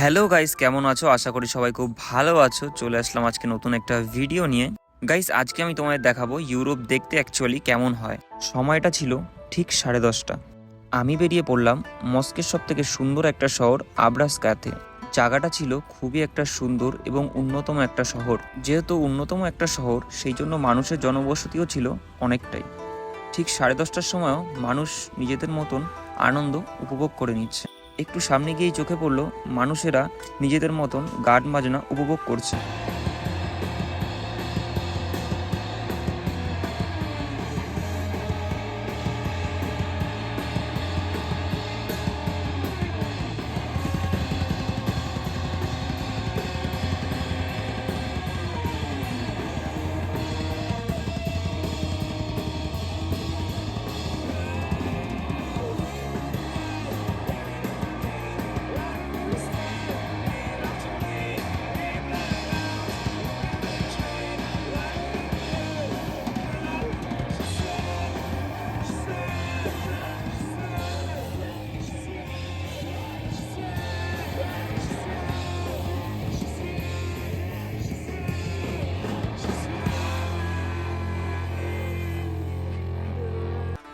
Hello guys, কেমন আছো? আশা করি সবাই খুব ভালো আছো। চলে আসলাম আজকে নতুন একটা ভিডিও নিয়ে। গাইস, আজকে আমি তোমাদের দেখাবো ইউরোপ দেখতে অ্যাকচুয়ালি কেমন হয়। সময়টা ছিল ঠিক সাড়ে দশটা। আমি বেরিয়ে পড়লাম মস্কের সব থেকে সুন্দর একটা শহর আব্রাসকাতে। জায়গাটা ছিল খুবই একটা সুন্দর এবং অন্যতম একটা শহর। যেহেতু অন্যতম একটা শহর, সেই জন্য মানুষের জনবসতিও ছিল অনেকটাই। ঠিক সাড়ে দশটার সময়ও মানুষ নিজেদের মতন আনন্দ উপভোগ করে নিচ্ছে। একটু সামনে গিয়েই চোখে পড়ল মানুষেরা নিজেদের মতন গান মাজনা উপভোগ করছে।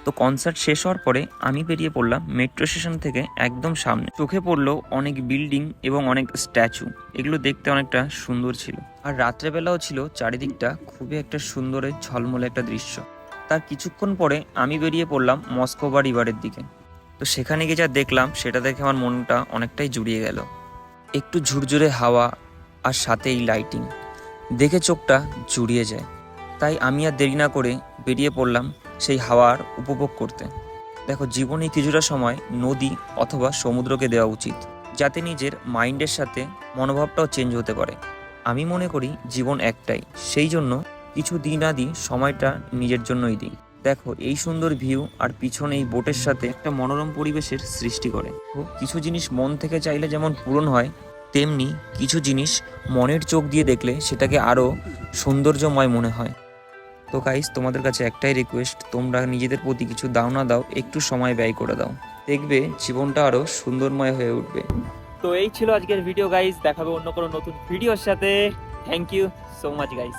তো কনসার্ট শেষ হওয়ার পরে আমি বেরিয়ে পড়লাম মেট্রো স্টেশন থেকে একদম সামনে। চোখে পড়ল অনেক বিল্ডিং এবং অনেক স্ট্যাচু এগুলো দেখতে অনেকটা সুন্দর ছিল। আর রাত্রেবেলাও ছিল চারিদিকটা খুবই একটা সুন্দরের ঝলমলে একটা দৃশ্য। তার কিছুক্ষণ পরে আমি বেরিয়ে পড়লাম মস্কো বা রিভারের দিকে। তো সেখানে গিয়ে যা দেখলাম, সেটা দেখে আমার মনটা অনেকটাই জুড়িয়ে গেল। একটু ঝুরঝুরে হাওয়া আর সাথে এই লাইটিং দেখে চোখটা জুড়িয়ে যায়। তাই আমি আর দেরি না করে বেরিয়ে পড়লাম সেই হাওয়ার উপভোগ করতে। দেখো, জীবনে কিছুটা সময় নদী অথবা সমুদ্রকে দেওয়া উচিত, যাতে নিজের মাইন্ডের সাথে মনোভাবটাও চেঞ্জ হতে পারে। আমি মনে করি জীবন একটাই, সেই জন্য কিছু দিন আদি সময়টা নিজের জন্যই দিই। দেখো, এই সুন্দর ভিউ আর পিছনে এই বোটের সাথে একটা মনোরম পরিবেশের সৃষ্টি করে। কিছু জিনিস মন থেকে চাইলে যেমন পূরণ হয়, তেমনি কিছু জিনিস মনের চোখ দিয়ে দেখলে সেটাকে আরও সৌন্দর্যময় মনে হয়। তো গাইস তোমাদের কাছে একটাই রিকোয়েস্ট তোমরা নিজেদের প্রতি কিছু দাও না দাও, একটু সময় ব্যয় করে দাও। দেখবে জীবনটা আরও সুন্দরময় হয়ে উঠবে। তো এই ছিল আজকের ভিডিও গাইস দেখাবে অন্য কোনো নতুন ভিডিওর সাথে। Thank you so much guys